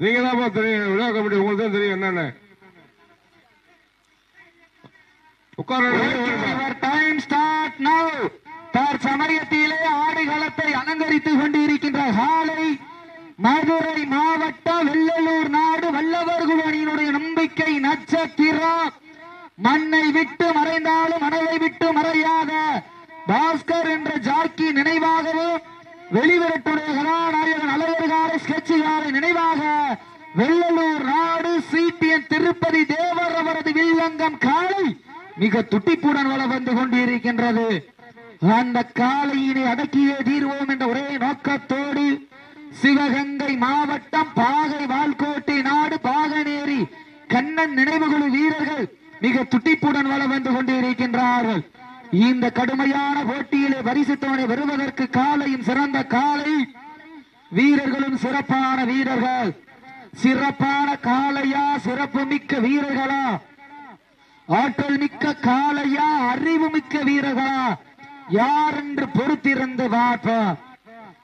நீங்க தான் தெரியும் விழா கமிட்டி உங்களுக்கு தான் தெரியும் என்னன்னு. உட்கார டைம் ஸ்டார்ட் நவ் தற்சமயத்திலே ஆடுகளத்தை அலங்கரித்துக் கொண்டிருக்கின்ற காலை மதுரை மாவட்டம் வெள்ளலூர் நாடு வல்லவர் அணியினுடைய நம்பிக்கை நட்சத்திரம். மண்ணை விட்டு மறைந்தாலும் மணலை விட்டு மறையாத பாஸ்கர் என்ற ஜாக்கி நினைவாகவும் வெளிவிரட்டுடைய கதாநாயகன் நினைவாக வெள்ளலூர் நாடு சீட்டியன் திருப்பதி தேவர் அவரது வில்லங்கம் காலை மிக துட்டிப்புடன் வள வந்து கொண்டிருக்கின்றது. அந்த காலையினை அடக்கியே தீர்வோம் என்ற ஒரே நோக்கத்தோடு சிவகங்கை மாவட்டம் பாகை வால்கோட்டை நாடு பாகநேரி கண்ணன் நினைவுகுழு வீரர்கள் மிக துட்டிப்புடன் வள வந்து கொண்டிருக்கின்றார்கள். இந்த கடுமையான போட்டியிலே பரிசுத்தவனை வருவதற்கு காலையும் சிறந்த காலை. வீரர்களும் சிறப்பான வீரர்கள். சிறப்பான காளையா சிறப்பு மிக்க வீரர்களா? ஆற்றல் மிக்க காளையா அறிவு மிக்க வீரர்களா? யார் என்று பொறுத்திருந்து பார்ப்போம்.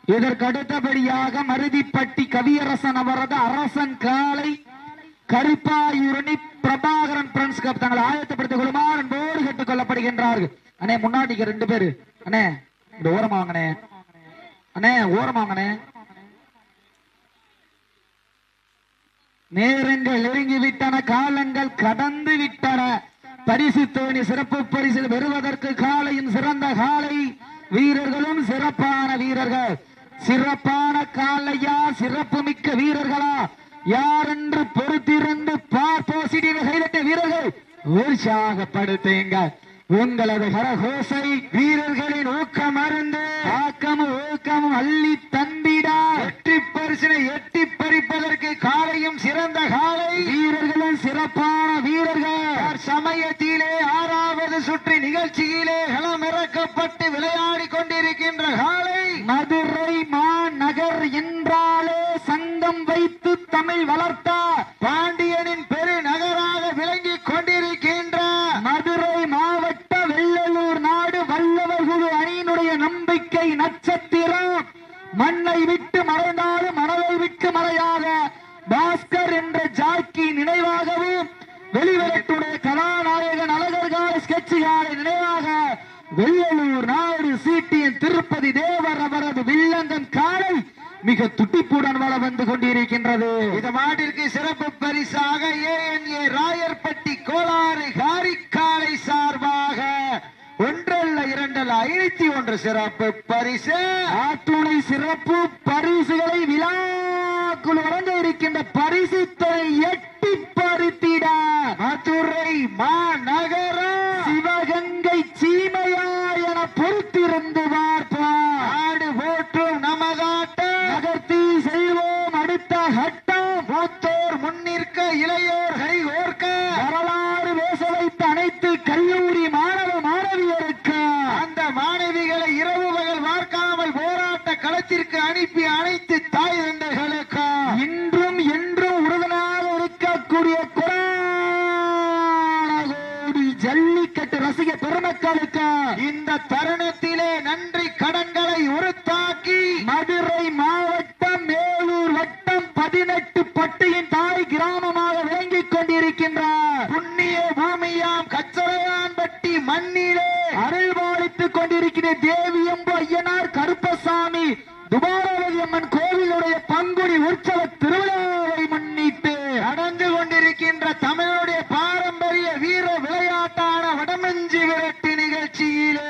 இதற்கு அடுத்தபடியாக மருதிப்பட்டி கவியரசன் அவரது அரசன் காலை. கருப்பாயூரணி பிரபாகரன் பிரெண்ட்ஸ் கப் தங்களை ஆயத்தப்படுத்திக் கொள்ளுமாறு அன்போடு கேட்டுக் கொள்ளப்படுகின்றார்கள் அண்ணே முன்னாடி ரெண்டு பேரு. அண்ணே இந்த ஓரமா வாங்கண்ணே. அண்ணே ஓரமா வாங்கண்ணே. நேரங்கள் நெருங்கி விட்டன காலங்கள் கடந்து விட்டன பரிசு தோணி சிறப்பு பரிசில் பெறுவதற்கு காலையும் சிறந்த காலை. வீரர்களும் சிறப்பான வீரர்கள். சிறப்பான காலையா சிறப்பு மிக்க வீரர்களா? யாரென்று பொறுத்திருந்து பார்ப்போசிட்டின வீரர்கள்? உற்சாகப்படுத்துங்கள் உங்களது கரகோசை வீரர்களின் ஊக்கம் அருந்து ஆக்கமும் ஊக்கமும் அள்ளி தந்திடா. வெற்றி பரிசினை எட்டி பறிப்பதற்கு காலையும் சிறந்த காலை. வீரர்களும் சிறப்பான வீரர்கள். சமயத்திலே ஆறாவது சுற்று நிகழ்ச்சியிலே களமிறக்கப்பட்டு விளையாடி கொண்டிருக்கின்ற காலை மதுரை மாநகர் என்றாலே சங்கம் வைத்து தமிழை வளர்த்த பாண்டியனின் பெருநகராக விளங்கிக் கொண்டிருக்கின்ற மதுரை மாவட்ட வெள்ளலூர் நாடு வல்லவர் குழு அணியினுடைய நம்பிக்கை நட்சத்திரம். மண்ணை விட்டு மறைந்தாலும் மனதை விட்டு மறையாக பாஸ்கர் என்ற ஜாக்கி நினைவாகவும் வெளிவரத்துடைய கதாநாயகன் அழகர்கால ஸ்கெட்சுகாலை நினைவாக வெள்ளலூர் நாடு சீட்டியன் திருப்பதி தேவர் அவரது வில்லங்கன் காலை மிக துட்டிப்புடன் வள வந்து கொண்டிருக்கின்றது. இந்த மாட்டிற்கு சிறப்பு பரிசாக ஏஎன்ஏ ராயர்பட்டி கோளாறு காரிக்காலை சார்பாக ஒன்றல்ல இரண்டல்ல ஐநூத்தி ஒன்று சிறப்பு பரிசு. ஆத்துணை சிறப்பு பரிசுகளை விழாக்குள் வழங்க இருக்கின்ற பரிசு தொகை எட்டி பறித்திட. மதுரை மாநகரம். சிவகங்கை சீமையா என பொறுத்திருந்து பட்டியின் தாய் கிராமமாக விளங்கிக் கொண்டிருக்கின்றார். புண்ணிய பூமியாம் கச்சரையான்பட்டி மண்ணிலே அருள்பாலித்துக் கொண்டிருக்கிற தேவியும் ஐயனார் கருப்பசாமி துபாரவதி அம்மன் கோவிலுடைய பங்குனி உற்சவ திருவிழாவை முன்னிட்டு நடந்து கொண்டிருக்கின்ற தமிழுடைய பாரம்பரிய வீர விளையாட்டான வடமஞ்சி விரட்டு நிகழ்ச்சியிலே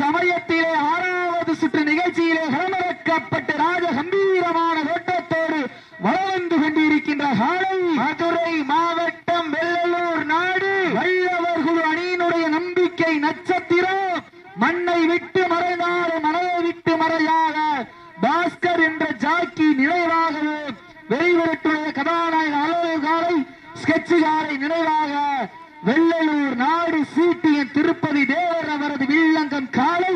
சமயத்திலே ஆறாவது சுற்று நிகழ்ச்சியிலே களமிறக்கப்பட்டு ராஜ கம்பீரமான ஓட்டத்தோடு வளர்ந்து கொண்டிருக்கின்ற காலை மதுரை மாவட்டம் வெள்ளலூர் நாடு வல்லவர் குழு அணியினுடைய நம்பிக்கை நட்சத்திரம் மண்ணை விட்டு மறைந்தாலும் மனதை விட்டு மறையாக. பாஸ்கர் என்ற ஜாக்கி நினைவாகவே வெளிவரட்டுடைய கதாநாயக அலுவலகாரை ஸ்கெட்சுகாரை நினைவாக. வெள்ளலூர் நாடு சீட்டியன் திருப்பதி தேவர் அவரது வில்லங்கம் காலை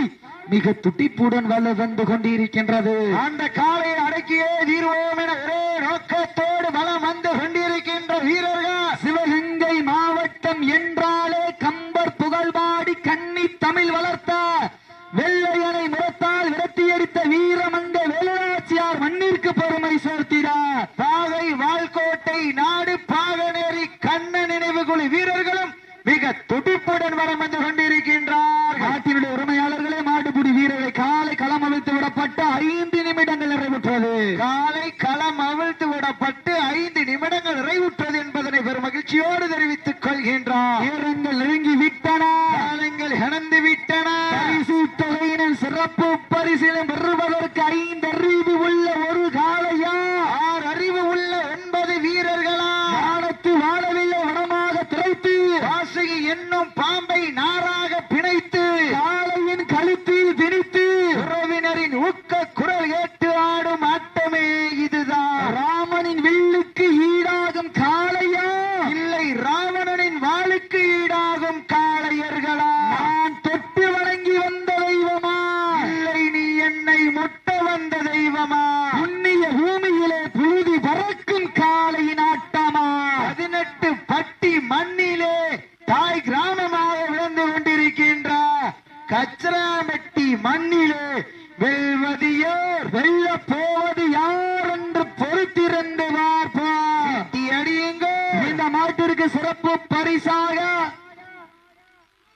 மிக துட்டிப்புடன் வல்ல வந்து கொண்டிருக்கின்றது. அந்த காலை அடக்கியே தீர்வோம் என ஒரே நோக்கத்தோடு பலம் வந்து கொண்டிருக்கின்ற வீரர்கள். சிவகங்கை மாவட்டம் என்ற கம்பர் புகழ்பாடி கன்னி தமிழ் வளர்த்த வெள்ளையனை முரத்தால் விரட்டியடித்த வீரமங்க வேலுநாச்சியார் மண்ணிற்கு பெருமை சேர்த்தினார் பாகை வால்கோட்டை நாடு பாகனேரி கண்ண நினைவு குழு வீரர்களும் மிக துடிப்புடன் வரம் வந்து கொண்டிருக்கின்றார் நாட்டினுடைய உரிமையாளர்களே மாடுபிடி வீரரை காலை களம் அவிழ்த்து விடப்பட்ட ஐந்து நிமிடங்கள் நிறைவுற்றது காலை களம் அவிழ்த்து விடப்பட்டு ஐந்து நிமிடங்கள் நிறைவுற்றது என்பதனை பெரும் மகிழ்ச்சியோடு தெரிவித்துக் கொள்கின்றார் வீரங்கள் நெருங்கி விட்டன காலங்கள் இழந்து விட்டன பரிசு தொகையினர் சிறப்பு பரிசிலும் பெறுவதற்கு ஐந்து அறிவு உள்ள ஒரு காளையா ஆறு அறிவு உள்ள ஒன்பது வீரர்களா வானத்து வாழவில்லை வனமாக திரைத்து வாசுகி என்னும் பாம்பை நாராக பிணைத்து காளையின் கழுத்தில் திணித்து உறவினரின் ஊக்க குரல் கேட்டு ஆடும் ஆட்டமே இதுதான் ராமனின் வில்லுக்கு ஈடாகும் காளையா இல்லை ராவணனின் வாளுக்கு ஈடாகும் காளையர்களா நான் தொட்டு வணங்கி வந்த தெய்வமா இல்லை நீ என்னை முட்ட வந்த தெய்வமா புண்ணிய பூமியிலே புழுதி பறக்கும் காளையின் ஆட்டமா பதினெட்டு பட்டி மண்ணிலே தாய் கிராமமாக விழுந்து கொண்டிருக்கின்ற கச்சராமெட்டி மண்ணிலே வெல்வதியோர் வெல்ல போவது யார் என்று பொறுத்திருந்து பார்ப்போம் வெட்டி அடியுங்கோ இந்த மாட்டிற்கு சிறப்பு பரிசாக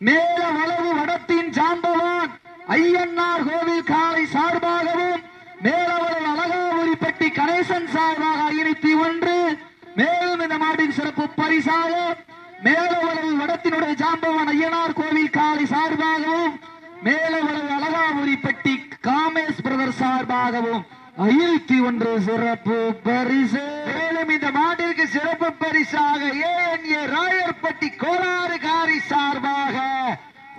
மேல வளவு வடத்தின் ஜாம்பவான் ஐயன்னார் கோவில் காலை சார்பாகவும் மேலவளவு அழகாபுரிப்பட்டி கணேசன் சார்பாக ஐநூத்தி ஒன்று. மேலும் இந்த மாட்டின் சிறப்பு பரிசாக மேலவளவு வடத்தினுடைய ஜாம்பவான் ஐயனார் கோவில் காலை சார்பாகவும் மேலவளவு அழகாபுரிப்பட்டி காமேஸ் பிரதர் சார்பாகவும் ஐநூத்தி ஒன்று சிறப்பு பரிசு. மேலும் இந்த மாட்டிற்கு சிறப்பு பரிசாக ஏன் ஏ ராயர்பட்டி கோளாறு காரி சார்பாக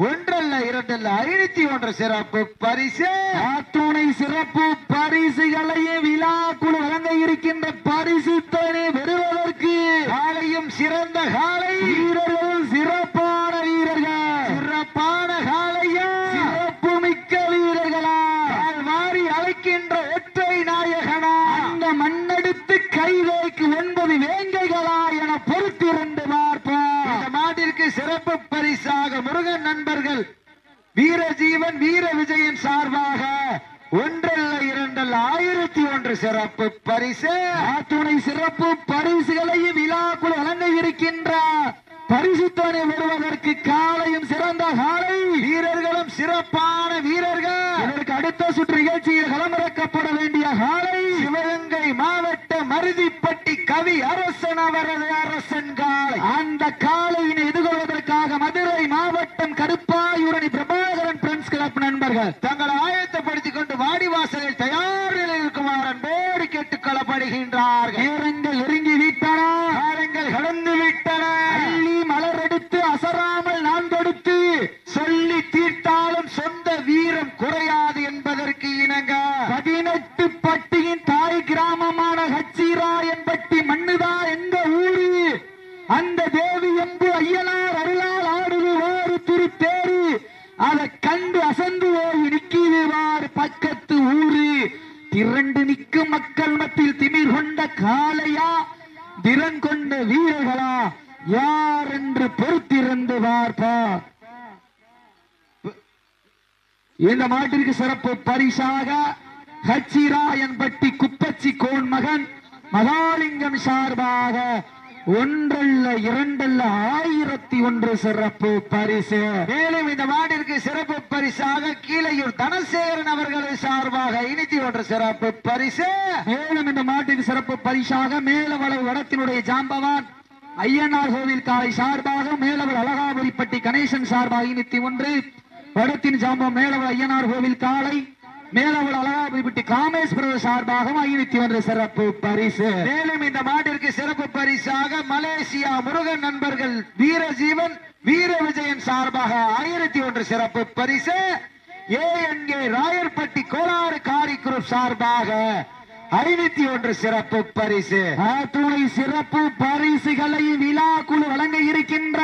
ஒன்றல்ல இரண்டல்ல ஐநூத்தி ஒன்று சிறப்பு பரிசு. ஆத்தூனை சிறப்பு பரிசுகளையே விழா குழு வழங்க இருக்கின்ற பரிசு தொகை பெறுவதற்கு காலையும் சிறந்த காலை. வீரர்கள் சிறப்பான வீரர்கள் சிறப்பான காலையா சிறப்பு மிக்க வீரர்களா கால் மாறி அழைக்கின்ற ஒற்றை நாயகனா அந்த மண்ணெடுத்து கைவேக்கு ஒன்பது வேங்கைகளா என பொறுத்திருந்து பார்ப்போம் இந்த மாட்டிற்கு சிறப்பு பரிசாக முருகன் நண்பர்கள் வீரஜீவன் வீர விஜயன் சார்பாக ஒன்றல்ல இரண்டல்ல ஆயிரத்தி ஒன்று சிறப்பு பரிசு. ஆத்துணை சிறப்பு பரிசுகளையும் விழா குழு வழங்க இருக்கின்ற பரிசு தொகை பெறுவதற்கு காலையும் சிறந்த காலை. வீரர்களும் சிறப்பான வீரர்கள். இதற்கு அடுத்த சுற்று நிகழ்ச்சியில் களமிறக்கப்பட வேண்டிய காலை. சிவகங்கை மாவட்ட மருதிப்பட்டி கவி அரசன் அவரது அரசன் காலை. அந்த காலையினை எதிர்கொள்வதற்காக மதுரை மாவட்டம் கருப்பாயூரணி பிரபாகரன் பிரெண்ட்ஸ் கிளப் நண்பர்கள் தங்களை ஆயத்தப்படுத்திக் கொண்டு வாடி வாசலில் தயார் நிலையில் இருக்குமாறு அன்போடு கேட்டுக் கொள்ளப்படுகின்றார்கள் நேரங்கள் நெருங்கி விட்டன காலங்கள் கடந்து விட்டன அள்ளி மலர் எடுத்து அசராமல் நான் தொடுத்து சொல்லி தீர்த்தாலும் சொந்த வீரம் குறையாது என்பதற்கு இணங்க பதினெட்டு பட்டியின் தாய் கிராமமான ஹச்சிராயன்பட்டி மண்ணுதா எங்க ஊரு அந்த தேவி எம்பு ஐயனார் அருளால் ஆடுது வாரு திருத்தேரு அதை கண்டு அசந்து ஓய் நிக்கிது வாரு பக்கத்து ஊரு திரண்டு நிற்கும் மக்கள் மத்தியில் திமிர் கொண்ட காளையா திறன் கொண்ட வீரர்களா யார் என்று பொறுத்திருந்து பார்ப்பார் இந்த மாட்டிற்கு சிறப்பு பரிசாக ஹச்சிராயன்பட்டி குப்பச்சி கோன் மகன் மகாலிங்கம் சார்பாக ஒன்றல்ல இரண்டல்ல ஆயிரத்தி ஒன்று சிறப்பு பரிசு. மேலும் இந்த மாட்டிற்கு சிறப்பு பரிசாக கீழையூர் தனசேகரன் அவர்கள் சார்பாக இனித்தி ஒன்று சிறப்பு பரிசு. மேலும் இந்த மாட்டிற்கு சிறப்பு பரிசாக மேலவளவு வடத்தினுடைய ஜாம்பவான் ஐயனார் கோவில் காலை சார்பாக மேலவர் அழகாபுரிப்பட்டி கணேசன் சார்பாக இனித்தி ஒன்று. வடத்தின் ஜாம்பம் மேலவள ஐயனார் கோவில் காலை மேலவள் அழகாபுரிப்பட்டி காமேஸ்வரர் சார்பாக ஐநூத்தி ஒன்று சிறப்பு பரிசு. மேலும் இந்த மாட்டிற்கு சிறப்பு பரிசாக மலேசியா முருகன் நண்பர்கள் வீரஜீவன் வீர விஜயன் சார்பாக ஆயிரத்தி ஒன்று சிறப்பு பரிசு. ஏஎன்ஏ ராயர்பட்டி கோளாறு காரி குரூப் சார்பாக ஐநூத்தி ஒன்று சிறப்பு பரிசு. துணை சிறப்பு பரிசுகளை விழா குழு வழங்க இருக்கின்ற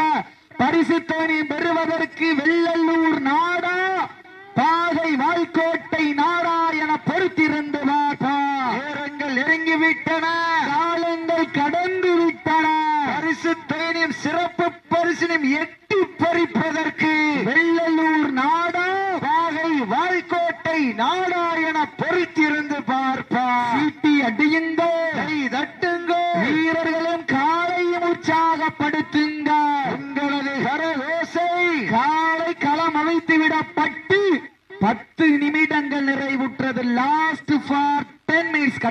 பரிசு தோணி பெறுவதற்கு வெள்ளல்லூர் நாடா பாகை வாய்க்கோட்டை நாடா என பொறுத்திருந்து நேரங்கள் நெருங்கி விட்டன காலங்கள் கடந்து விட்டன பரிசு தேனியும் சிறப்பு பரிசினும் எட்டி பறிப்பதற்கு வெள்ளல்லூர் நாடா பாகை வாய்க்கோட்டை நாடா என பொறுத்திருந்து பார்ப்பார் சீட்டி அடியுங்கள்.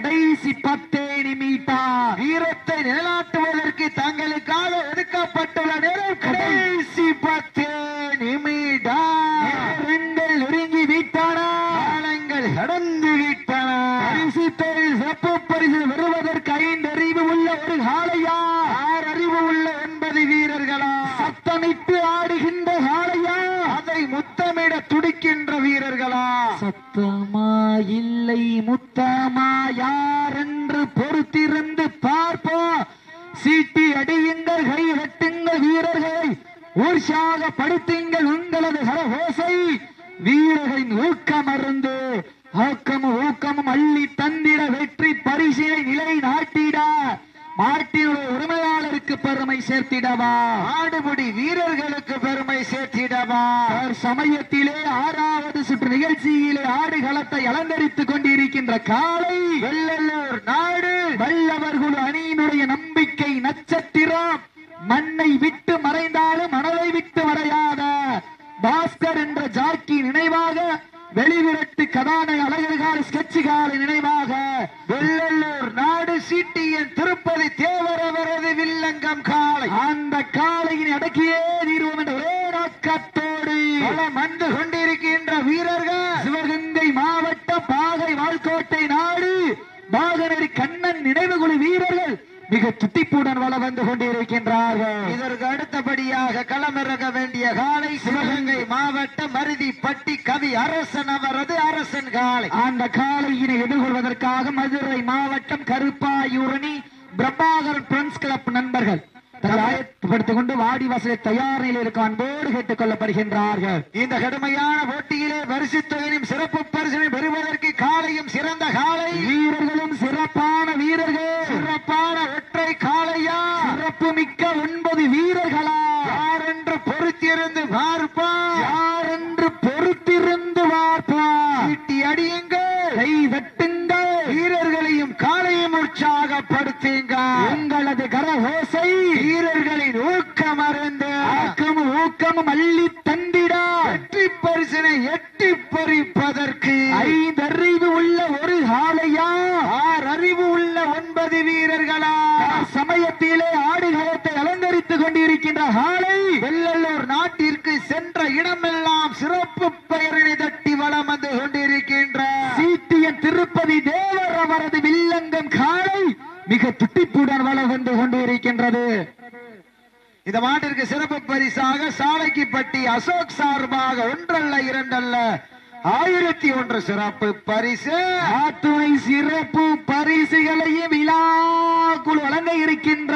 கடைசி பத்தே நிமிடம் வீரத்தை நிலைநாட்டுவதற்கு தங்களுக்காக ஒதுக்கப்பட்டுள்ள நேரம் கடைசி பத்து நிமிடம் நேரங்கள் நெருங்கி விட்டன காலங்கள் கடந்து விட்டன பரிசு தொழில் சிறப்பு பரிசு பெறுவதற்கு ஐந்து அறிவு உள்ள ஒரு காளையா ஆறு அறிவு உள்ள ஒன்பது வீரர்களா சத்தமிட்டு ஆடுகின்ற காளையா அதை முத்தமிட துடிக்கின்ற வீரர்களா? சத்தமா இல்லை முத்தமா யார் என்று பொறுத்திருந்து பார்ப்போம் சீட்டி அடியுங்கள் கை வெட்டுங்கள் வீரர்களை. உற்சாகப்படுத்துங்கள் உங்களது கரகோசை. வீரர்களின் ஊக்கம் அருந்து ஆக்கமும் ஊக்கமும் அள்ளி தந்திட வெற்றி பரிசினை நிலை நாட்டிட. மாட்டினுடைய உரிமையாளருக்கு பெருமை சேர்த்திடவா? ஆடுபுடி வீரர்களுக்கு பெருமை சேர்த்திடவா? அவர் சமயத்திலே ஆறாவது சுற்று நிகழ்ச்சியிலே ஆடுகளத்தை அலங்கரித்துக் கொண்டிருக்கின்ற காலை வெள்ளலூர் நாடு. வல்லவர்கள் அணியினுடைய நம்பிக்கை நட்சத்திரம். மண்ணை விட்டு மறைந்தாலும் மனதை விட்டு மறையாத பாஸ்கர் என்ற ஜாக்கி நினைவாக வெளிவிரட்டு கதாநாயக அழகர்கால ஸ்கெட்சுகால நினைவாக வெள்ளலூர் நாடு சீட்டியன் திருப்பதி தேவர் அவரது வில்லங்கம் காலை அந்த காளையின் அடக்கியே தீர்வோம் என்ற ஒரே நோக்கத்தோடு பலம் வந்து கொண்டிருக்கின்ற வீரர்கள் சிவகங்கை மாவட்ட பாகை வால்கோட்டை நாடு பாகனரி கண்ணன் நினைவுகுழு வீரர்கள் மிக துட்டிப்புடன் வள வந்து கொண்டிருக்கின்றார்கள் இதற்கு அடுத்தபடியாக களமிறங்க வேண்டிய காலை மாவட்ட மருதி பட்டி கவி அரசன் அவரது அரசன் காலை. அந்த காலையினை எதிர்கொள்வதற்காக மதுரை மாவட்டம் கருப்பாயூரணி பிரபாகரன் பிரண்ட்ஸ் கிளப் நண்பர்கள். தயார்படுத்திக் கொண்டு வாடி வசதி தயார் நிலையில் இருக்க அன்போடு கேட்டுக் கொள்ளப்படுகின்றார்கள் இந்த கடுமையான போட்டியிலே பரிசு தொகையும் சிறப்பு பரிசினை பெறுவதற்கு காலையும் சிறந்த காலை. வீரர்களும் சிறப்பான வீரர்கள். சிறப்பான ஒற்றை காளையா? சிறப்பு மிக்க ஒன்பது வீரர்களா? யார் என்று பொறுத்திருந்து பார்ப்பா யார் என்று பொறுத்திருந்து பார்ப்போம் சீட்டி அடியுங்கள். கை காலையும் உற்சாகப்படுத்துங்க. உங்களது கரகோசை வீரர்களின் ஊக்கம் அருந்து ஆக்கமும் ஊக்கமும் அள்ளி தந்திடா வெற்றி பரிசினை எட்டி பறிப்பதற்கு. ஐந்தறிவு உள்ள ஒரு ஆலையா ஆறு அறிவு உள்ள ஒன்பது வீரர்களா சமயத்திலே ஆடுகளத்தை அலங்கரித்துக் கொண்டிருக்கின்ற ஆலை வெள்ளலூர் நாட்டிற்கு சென்ற இடமெல்லாம் சிறப்பு பெயரினை தட்டி வளம் வந்து கொண்டிருக்கின்ற சீட்டியன் திருப்பதி தேவர் அவரது வில்லங்கம் காலை மிக துட்டிப்புடன் வள வந்து கொண்டிருக்கின்றது. இந்த மாட்டிற்கு சிறப்பு பரிசாக சாலைக்குப்பட்டி அசோக் சார்பாக ஒன்றல்ல இரண்டல்ல. ஆயிரத்தி ஒன்று சிறப்பு பரிசு. ஆத்துணை சிறப்பு பரிசுகளையும் விழாக்குள் வழங்க இருக்கின்ற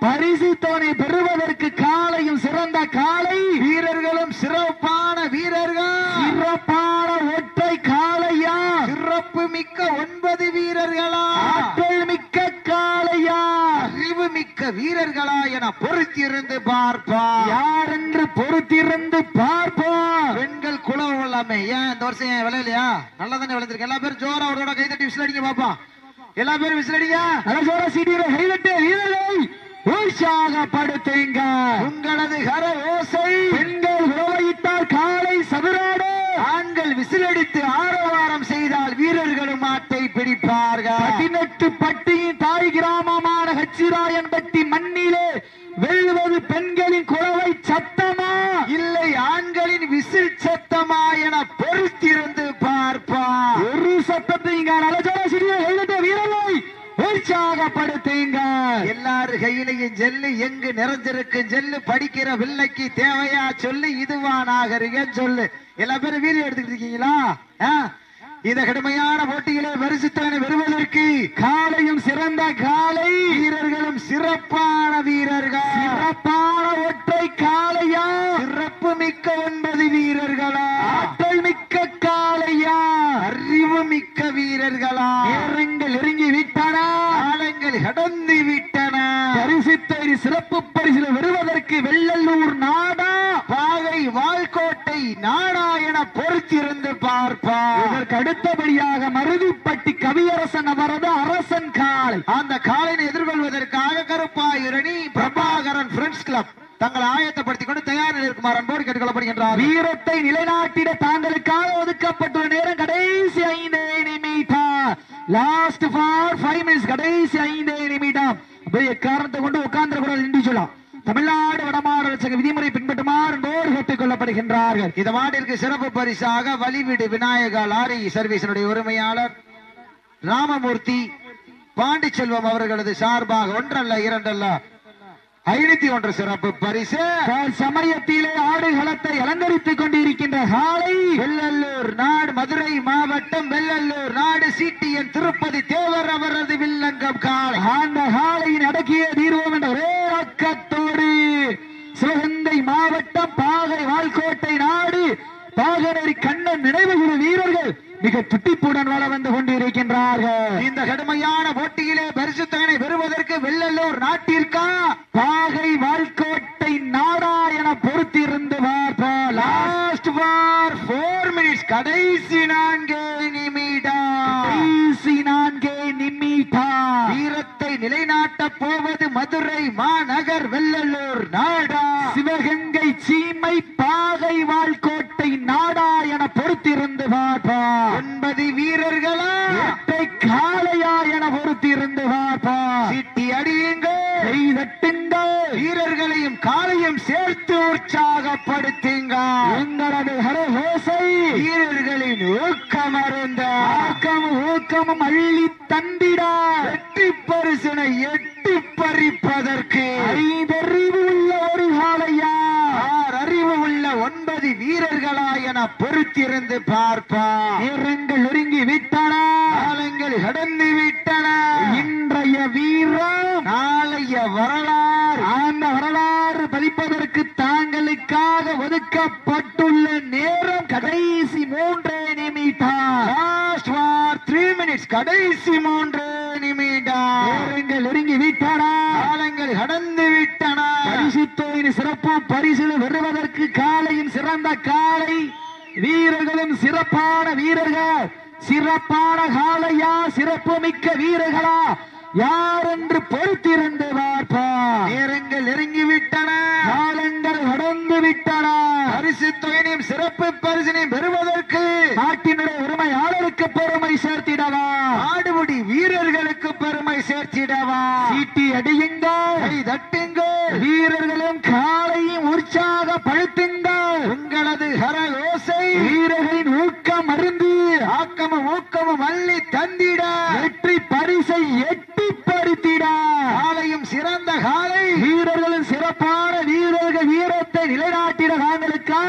பரிசு தோனை பெறுவதற்கு காலையும் சிறந்த காலை. வீரர்களும் சிறப்பான வீரர்கள். சிறப்பான ஒற்றை காளையா. சிறப்பு மிக்க ஒன்பது வீரர்களா. ஆற்றல் மிக்க வீரர்களா என பொறுத்திருந்து பார்ப்பா. யார் என்று பொறுத்திருந்து பார்ப்போம் பெண்கள் குலம் எல்லாமே ஏன் இந்த வருஷம் ஏன் விளையலையா? நல்லா தானே விளைஞ்சிருக்கு. எல்லா பேரும் ஜோரா அவரோட கைதட்டி விசில் அடிங்க பாப்பா. எல்லா பேரும் விசில் அடிங்க உற்சாகப்படுத்துங்க. உங்களது கர ஓசை. பெண்கள் உறவையிட்டால் காலை சதுராடு. ஆண்கள் விசிலடித்து ஆரவாரம் செய்தால் வீரர்களும் ஆட்டை பிடிப்பார்கள். பதினெட்டு பட்டியின் தாய் கிராமமான ஹச்சிராயன்பட்டி மண்ணிலே வெல்வது பெண்களின் குறவை சத்தமா இல்லை ஆண்களின் விசில் சத்தமா என பொறுத்திருந்து பார்ப்பார் ஒரு சத்தத்தை இங்க அழகோட சீடியில கைவிட்ட வீரரை உற்சாகப்படுத்துங்க எல்லாரு கையிலையும் ஜெல்லு எங்கு நிறைஞ்சிருக்கு? ஜெல்லு படிக்கிற பிள்ளைக்கு தேவையா? சொல்லு இதுவா நாகரிகம் சொல்லு. எல்லா பேரும் வீடியோ எடுத்துக்கிட்டு இருக்கீங்களா? இந்த கடுமையான போட்டியிலே பரிசுத்தனை பெறுவதற்கு காலையும் சிறந்த காலை வீரர்களும் சிறப்பான வீரர்கள். சிறப்பான ஒற்றை காளையா? சிறப்பு மிக்க ஒன்பது வீரர்களா? ஆற்றல் மிக்க மிக்க வீரர்களா? நேரங்கள் நெருங்கி விட்டன காலங்கள் கடந்து விட்டன பரிசுத்தை சிறப்பு பரிசில் பெறுவதற்கு வெள்ளல்லூர் நாடா. பாகை வால்கோட்டை நாடாயன பொறுத்திருந்து பார்ப்பார் இதற்கு அடுத்தபடியாக மருதிப்பட்டி கவியரசன் அவரது அரசன் காளை அந்த காலையை எதிர்கொள்வதற்காக கருப்பாயுரணி பிரபாகரன் ஃப்ரெண்ட்ஸ் கிளப் தங்களை ஆயத்தப்படுத்திக் கொண்டு தயார் அன்போடு கேட்டுக்கொள்ளப்படுகின்றார் வீரத்தை நிலைநாட்டிட தாங்களுக்காக ஒதுக்கப்பட்டுள்ள நேரம் லாஸ்ட் ஃபார் ஃபைவ் மினிட்ஸ் கடைசி ஐந்தே நிமிடம். அப்படியே காரணத்தை கொண்டு உட்கார்ந்து கூட சொல்லலாம். தமிழ்நாடு வடமாநில சங்க விதிமுறை பின்பற்றுமாறு அன்போடு கேட்டுக் கொள்ளப்படுகின்றார்கள். இந்த மாட்டிற்கு சிறப்பு பரிசாக வழிவிடு விநாயகா லாரி சர்வீஸினுடைய உரிமையாளர் ராமமூர்த்தி பாண்டிச்செல்வம் அவர்களது சார்பாக ஒன்றல்ல இரண்டல்ல ஐநூத்தி ஒன்று சிறப்பு பரிசு. சமயத்திலே ஆடுகளத்தை அலங்கரித்துக் கொண்டிருக்கின்ற காலை வெள்ளல்லூர் நாடு மதுரை மாவட்டம் திருப்பதி தேவர் அவரது வில்லங்கம் காலை அந்த காலையின் அடக்கிய தீர்வோம் என்ற ஒரே நோக்கத்தோடு சிவகங்கை மாவட்டம் பாகை வால்கோட்டை நாடு பாகனரி கண்ணன் நினைவுகுழு வீரர்கள் மிக துட்டிப்புடன் வள வந்து கொண்டிருக்கின்றார்கள் இந்த கடுமையான போட்டியிலே பரிசு தொகை பெறுவதற்கு வெள்ளல்லூர் நாட்டிற்கா பாகை வால்கோட்டை நாடா என பொறுத்திருந்து பார்ப்போம் லாஸ்ட் ஃபார் ஃபோர் மினிட்ஸ் கடைசி நான்கு நிமிடம் கடைசி நான்கே நிமிடா வீரத்தை நிலைநாட்ட போவது மதுரை மாநகர் வெள்ளல்லூர் நாடா. சிவகங்கை சீமை பாகை வால்கோட்டை நாடா என பொறுத்திருந்து பார்ப்போம் ஒன்பது வீரர்களா? காளையா என பொறுத்திருந்து பார்ப்போம் சிட்டி அடியுங்கள் செய்தட்டுங்கள் வீரர்களையும் காலையும் சேர்த்து உற்சாகப்படுத்துங்க. உங்களது ஹரஹோசை. வீரர்களின் ஊக்கம் அருந்த ஆக்கமும் ஊக்கமும் அள்ளி தந்திடா வெற்றி பரிசனை எட்டி பறிப்பதற்கு ஐந்தறிவு உள்ள ஒரு காளையா ஆர் அறிவு உள்ள ஒன்பது வீரர்களா என பொறுத்திருந்து பார்ப்பா நேரங்கள் ஒருங்கி விட்டன. காலங்கள் கடந்து விட்டன. இன்றைய வீரம். நாளைய வரலாறு. அந்த வரலாறு பதிப்பதற்கு தாங்களுக்காக ஒதுக்கப்பட்டுள்ள நேரம் கடைசி மூன்றே நிமிடம். த்ரீ மினிட்ஸ் கடைசி மூன்று நிமிடம். நேரங்கள் நெருங்கி விட்டன. காலங்கள் கடந்து விட்டன. பரிசுத்தோயின் சிறப்பு பரிசில் வருவதற்கு சிறந்த காலை வீரர்களும் சிறப்பான வீரர்கள். சிறப்பான காலையா சிறப்பு மிக்க வீரர்களா? யார் என்று பொறுத்திருந்து பார்ப்போம் நேரங்கள் நெருங்கி விட்டன காலங்கள் கடந்து விட்டன பரிசு தொகையினையும் சிறப்பு பரிசினையும் பெறுவதற்கு நாட்டினுடைய உரிமையாளருக்கு பெருமை சேர்த்திடவா? ஆடுபடி வீரர்களுக்கு பெருமை சேர்த்திடவா? சீட்டி அடியுங்கள். தட்டுங்கள். வீரர்களும் காலையும் உற்சாகப்படுத்துங்கள் உங்களது கரகோசை வீரர்களின் ஊக்கம் அருந்து ஆக்கமும் ஊக்கமும் அள்ளி தந்திட வெற்றி பரிசை எட்டி பறித்திட காலையும் சிறந்த காலை வீரர்களின் சிறப்பான வீரர்கள் வீரத்தை நிலைநாட்டிட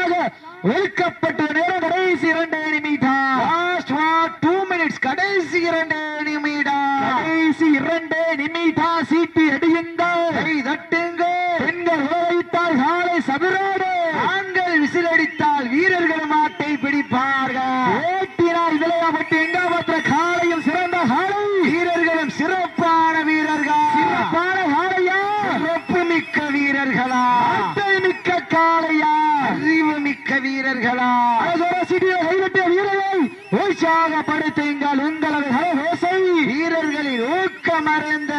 தாங்களுக்காக ஒதுக்கப்பட்ட நேரம் கடைசி இரண்டு நிமிடம் லாஸ்ட் வார் டூ மினிட்ஸ் கடைசி இரண்டு நிமிடம் கடைசி இரண்டு நிமிடம் சீட்டி அடியுங்கள் கை தட்டுங்கள் பெண்கள் உழைத்தால் காலை சதுராடு ஆண்கள் விசிலடித்தால் வீரர்கள் மாட்டை பிடிப்பார்கள் ஓட்டினார் விளையாட்டு எங்காபத்திர காலையும் சிறந்த காலை வீரர்களும் சிறப்பான வீரர்கள் சிறப்பான காலையா சிறப்பு மிக்க வீரர்களா ஆட்டை மிக்க காலையா அறிவு மிக்க வீரர்களா அதோட சிறிய கைவிட்ட வீரரை உற்சாகப்படுத்துங்கள் உங்களது ஹரஹோசை வீரர்களின் ஊக்கம் அறிந்த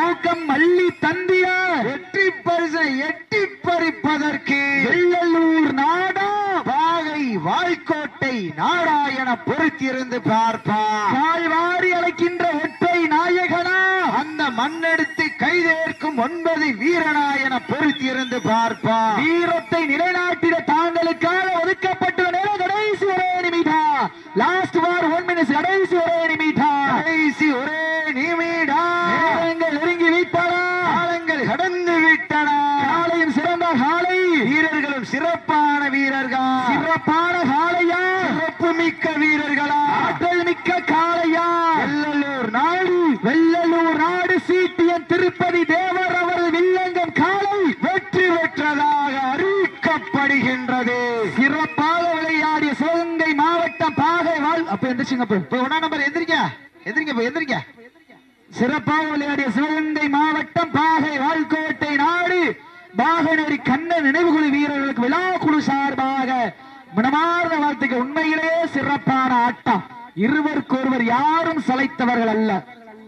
ஊக்கம் மல்லி தந்திய வெற்றி பரிசை எட்டி பறிப்பதற்கு வெள்ளலூர் நாடா பாகை வாய்க்கோட்டை நாடாயன பொறுத்திருந்து பார்ப்பார். கால் வாரி அழைக்கின்ற ஒற்றை நாயகனா? அந்த மண்ணெடுத்து கைதேர்க்கும் ஒன்பது வீரனா என பொறுத்திருந்து பார்ப்பார். வீரத்தை நிலைநாட்டிட தாங்களுக்காக ஒதுக்கப்பட்ட நேரம் கடைசி ஒரே நிமிடம் லாஸ்ட் வார் ஒன் மினிட்ஸ் கடைசி ஒரே நிமிடம் கடைசி ஒரே நிமிடம் நேரங்கள் நெருங்கி விட்டன காலங்கள் கடந்து விட்டன காலையும் சிறந்த காலை வீரர்களும் சிறப்பான வீரர்கள்? சிறப்பான காலையா சிறப்பு மிக்க வீரர்களா? ஆற்றல் மிக்க காளையா? வெள்ளலூர் நாடு. வெள்ளலூர் நாடு சீட்டியன் திருப்பதி தேவர் அவர் வில்லங்கம் காலை வெற்றி பெற்றதாக அறிவிக்கப்படுகின்றது. சிறப்பாக விளையாடிய சிவகங்கை மாவட்டம் பாகை வாழ் அப்ப எந்திரிச்சுங்க இப்ப ஒன்னா நம்பர் எந்திரிங்க. எந்திரிங்க இப்ப எந்திரிங்க. சிறப்பாக விளையாடிய சிவகங்கை மாவட்டம் பாகை பாகனரி கண்ண நினைவுகுழு வீரர்களுக்கு விழா குழு சார்பாக மனமார்ந்த வாழ்த்துக்கு உண்மையிலேயே சிறப்பான ஆட்டம். இருவருக்கொருவர் யாரும் சளைத்தவர்கள் அல்ல.